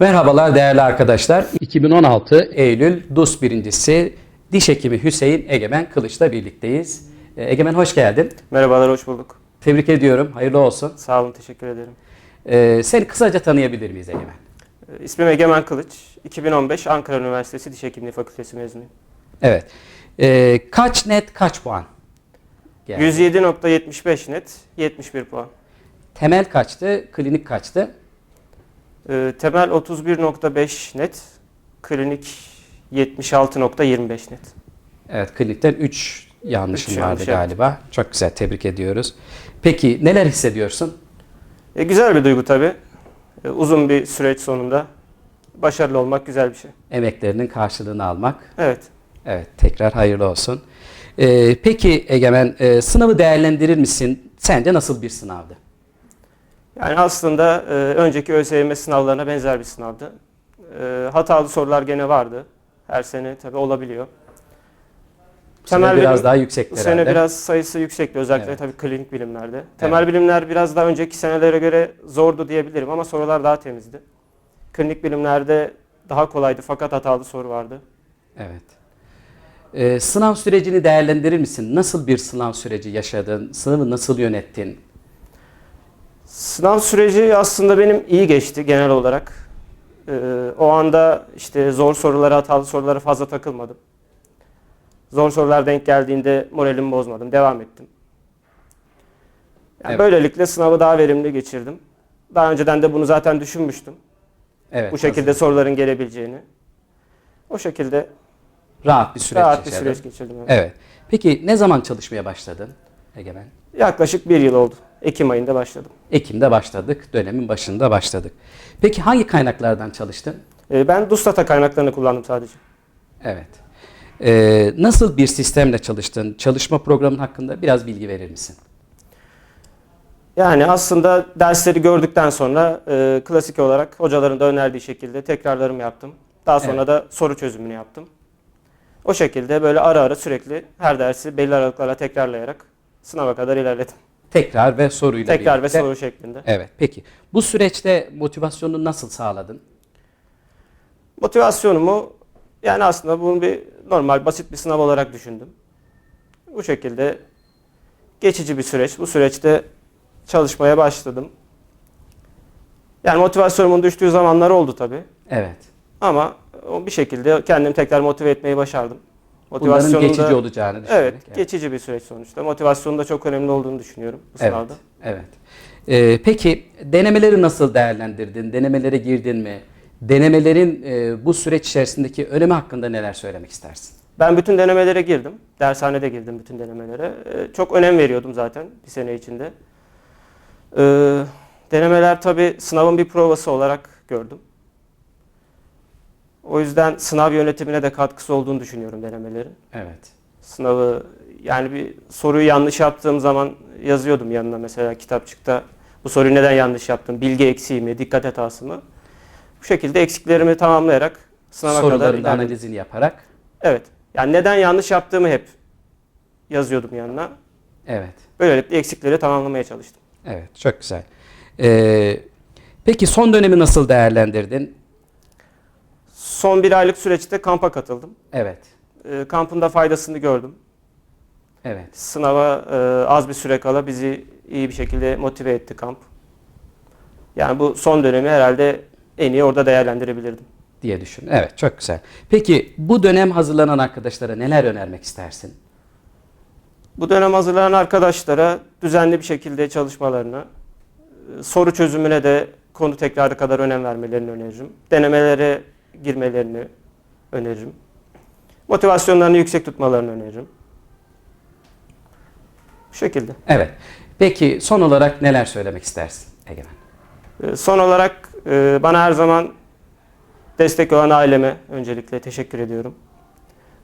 Merhabalar değerli arkadaşlar. 2016 Eylül DUS birincisi diş hekimi Hüseyin Egemen Kılıç'la birlikteyiz. Ee, Egemen hoş geldin. Merhabalar, hoş bulduk. Tebrik ediyorum. Hayırlı olsun. Sağ olun, teşekkür ederim. Ee, seni kısaca tanıyabilir miyiz Egemen? Ee, İsmim Egemen Kılıç. 2015 Ankara Üniversitesi Diş Hekimliği Fakültesi mezunuyum. Evet. Ee, kaç net kaç puan? geldi? 107.75 net, 71 puan. Temel kaçtı? Klinik kaçtı? Ee, temel 31.5 net, klinik 76.25 net. Evet klinikten 3 yanlışın Üç vardı yanlış yaptım. galiba. Çok güzel tebrik ediyoruz. Peki neler hissediyorsun? E, güzel bir duygu tabii. E, uzun bir süreç sonunda başarılı olmak güzel bir şey. Emeklerinin karşılığını almak. Evet. Evet, tekrar hayırlı olsun. Ee, peki Egemen, e, sınavı değerlendirir misin? Sence nasıl bir sınavdı? Yani aslında e, önceki ÖSYM sınavlarına benzer bir sınavdı. E, hatalı sorular gene vardı. Her sene tabii olabiliyor. Bu sene Temel biraz bilim- daha yüksek Bu herhalde. sene biraz sayısı yüksekti özellikle Evet. tabii klinik bilimlerde. Temel bilimler biraz daha önceki senelere göre zordu diyebilirim ama sorular daha temizdi. Klinik bilimlerde daha kolaydı fakat hatalı soru vardı. Evet. Ee, sınav sürecini değerlendirir misin? Nasıl bir sınav süreci yaşadın? Sınavı nasıl yönettin? Sınav süreci aslında benim iyi geçti genel olarak. Ee, o anda işte zor sorulara, hatalı sorulara fazla takılmadım. Zor sorular denk geldiğinde moralimi bozmadım, devam ettim. Yani Evet. Böylelikle sınavı daha verimli geçirdim. Daha önceden de bunu zaten düşünmüştüm. Evet. bu şekilde hazır. soruların gelebileceğini. O şekilde rahat bir süreç rahat bir yaşadın. süreç geçirdim. evet. Evet. Peki ne zaman çalışmaya başladın Egemen? Yaklaşık bir yıl oldu. Ekim ayında başladım. Ekim'de başladık, dönemin başında başladık. Peki hangi kaynaklardan çalıştın? Ee, Ben DUSTATA kaynaklarını kullandım sadece. Evet. Ee, nasıl bir sistemle çalıştın? Çalışma programın hakkında biraz bilgi verir misin? Yani aslında dersleri gördükten sonra e, klasik olarak hocaların da önerdiği şekilde tekrarlarımı yaptım. Daha sonra Evet. da soru çözümünü yaptım. O şekilde böyle ara ara sürekli her dersi belli aralıklarla tekrarlayarak sınava kadar ilerledim. Tekrar ve soruyla Tekrar ve birlikte. soru şeklinde. Evet. Peki. Bu süreçte motivasyonunu nasıl sağladın? Motivasyonumu yani aslında bunu bir normal basit bir sınav olarak düşündüm. Bu şekilde geçici bir süreç. Bu süreçte çalışmaya başladım. Yani motivasyonumun düştüğü zamanlar oldu tabii. Evet. Ama bir şekilde kendimi tekrar motive etmeyi başardım. Bunların geçici olacağını düşünerek. Evet, geçici bir süreç sonuçta. Motivasyonun da çok önemli olduğunu düşünüyorum bu Evet. sınavda. Evet. Ee, peki denemeleri nasıl değerlendirdin? Denemelere girdin mi? Denemelerin e, bu süreç içerisindeki önemi hakkında neler söylemek istersin? Ben bütün denemelere girdim. Dershanede girdim bütün denemelere. Ee, çok önem veriyordum zaten bir sene içinde. Ee, denemeler tabii sınavın bir provası olarak gördüm. O yüzden sınav yönetimine de katkısı olduğunu düşünüyorum denemelerin. Evet. Sınavı yani bir soruyu yanlış yaptığım zaman yazıyordum yanına mesela kitapçıkta. Bu soruyu neden yanlış yaptım? Bilgi eksiği mi? Dikkat hatası mı? Bu şekilde eksiklerimi tamamlayarak sınava kadar Soruların ilerledim. analizini yaparak. Evet. Yani neden yanlış yaptığımı hep yazıyordum yanına. Evet. Böylelikle eksikleri tamamlamaya çalıştım. Evet. Çok güzel. Ee, peki son dönemi nasıl değerlendirdin? Son bir aylık süreçte kampa katıldım. Evet. Ee, kampın da faydasını gördüm. Evet. Sınava e, az bir süre kala bizi iyi bir şekilde motive etti kamp. Yani bu son dönemi herhalde en iyi orada değerlendirebilirdim. diye düşün. Evet. Çok güzel. Peki bu dönem hazırlanan arkadaşlara neler önermek istersin? Bu dönem hazırlanan arkadaşlara düzenli bir şekilde çalışmalarını, e, soru çözümüne de konu tekrarı kadar önem vermelerini öneririm. Denemelere girmelerini öneririm. Motivasyonlarını yüksek tutmalarını öneririm. Bu şekilde. Evet. Peki son olarak neler söylemek istersin Egemen? E, Son olarak e, bana her zaman destek olan aileme öncelikle teşekkür ediyorum.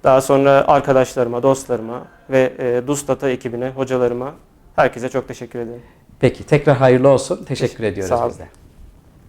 Daha sonra arkadaşlarıma, dostlarıma ve e, DUSTATA ekibine, hocalarıma, herkese çok teşekkür ederim. Peki tekrar hayırlı olsun. Teşekkür ediyoruz Sağ olun. biz de.